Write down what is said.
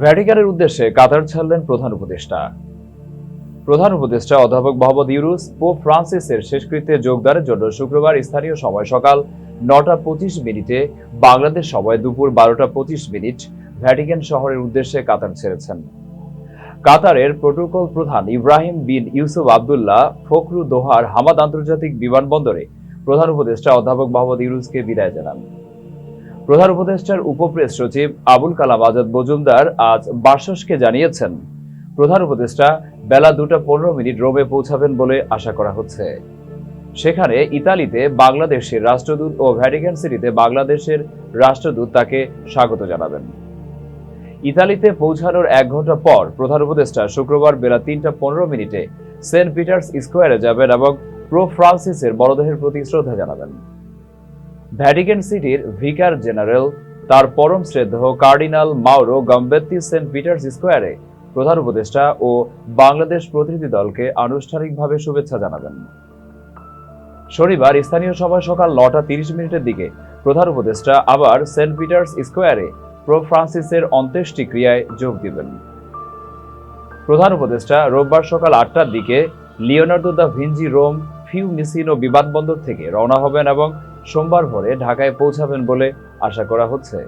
ভ্যাটিকানের উদ্দেশ্যে কাতার ছাড়লেন প্রধান উপদেষ্টা। প্রধান উপদেষ্টা অধ্যাপক মোহাম্মদ ইউরুস পোপ ফ্রান্সিসের শেষকৃত্যে যোগদানের জন্য শুক্রবার স্থানীয় সময় সকাল নটা পঁচিশ মিনিটে বাংলাদেশ সময় দুপুর বারোটা পঁচিশ মিনিট ভ্যাটিকান শহরের উদ্দেশ্যে কাতার ছেড়েছেন। কাতারের প্রোটোকল প্রধান Ibrahim bin Yusuf Abdullah Fakhroo দোহার হামাদ আন্তর্জাতিক বিমানবন্দরে প্রধান উপদেষ্টা অধ্যাপক মোহাম্মদ ইউরুসকে বিদায় জানান। প্রধান উপদেষ্টার উপপ্রেস সচিব আবুল কালাম আজাদ মজুমদার আজ বার্সাসকে জানিয়েছেন, প্রধান উপদেষ্টা বেলা দুটা পনেরো মিনিট রোমে পৌঁছাবেন বলে আশা করা হচ্ছে। সেখানে ইতালিতে বাংলাদেশের রাষ্ট্রদূত ও ভ্যাটিকান সিটিতে বাংলাদেশের রাষ্ট্রদূত তাকে স্বাগত জানাবেন। ইতালিতে পৌঁছানোর এক ঘণ্টা পর প্রধান উপদেষ্টা শুক্রবার বেলা তিনটা পনেরো মিনিটে সেন্ট পিটার্স স্কোয়ারে যাবেন এবং প্রো ফ্রান্সিসের মরদেহের প্রতি শ্রদ্ধা জানাবেন। ভ্যাটিকান সিটির ভিকার জেনারেল তার পরম শ্রদ্ধেয় cardinal Mauro Gambetti Saint Peter's স্কোয়ারে প্রধান উপদেষ্টা ও বাংলাদেশ প্রতিনিধি দলকে আনুষ্ঠানিকভাবে শুভেচ্ছা জানাবেন। শনিবার স্থানীয় সময় সকাল নটা তিরিশ মিনিটের দিকে প্রধান উপদেষ্টা আবার সেন্ট পিটার্স স্কোয়ারে প্রো ফ্রান্সিসের অন্ত্যেষ্টি ক্রিয়ায় যোগ দিবেন। প্রধান উপদেষ্টা রোববার সকাল আটটার দিকে Leonardo da Vinci Rome Fiumicino বিমানবন্দর থেকে রওনা হবেন এবং সোমবার ভোরে ঢাকায় পৌঁছাবেন বলে আশা করা হচ্ছে।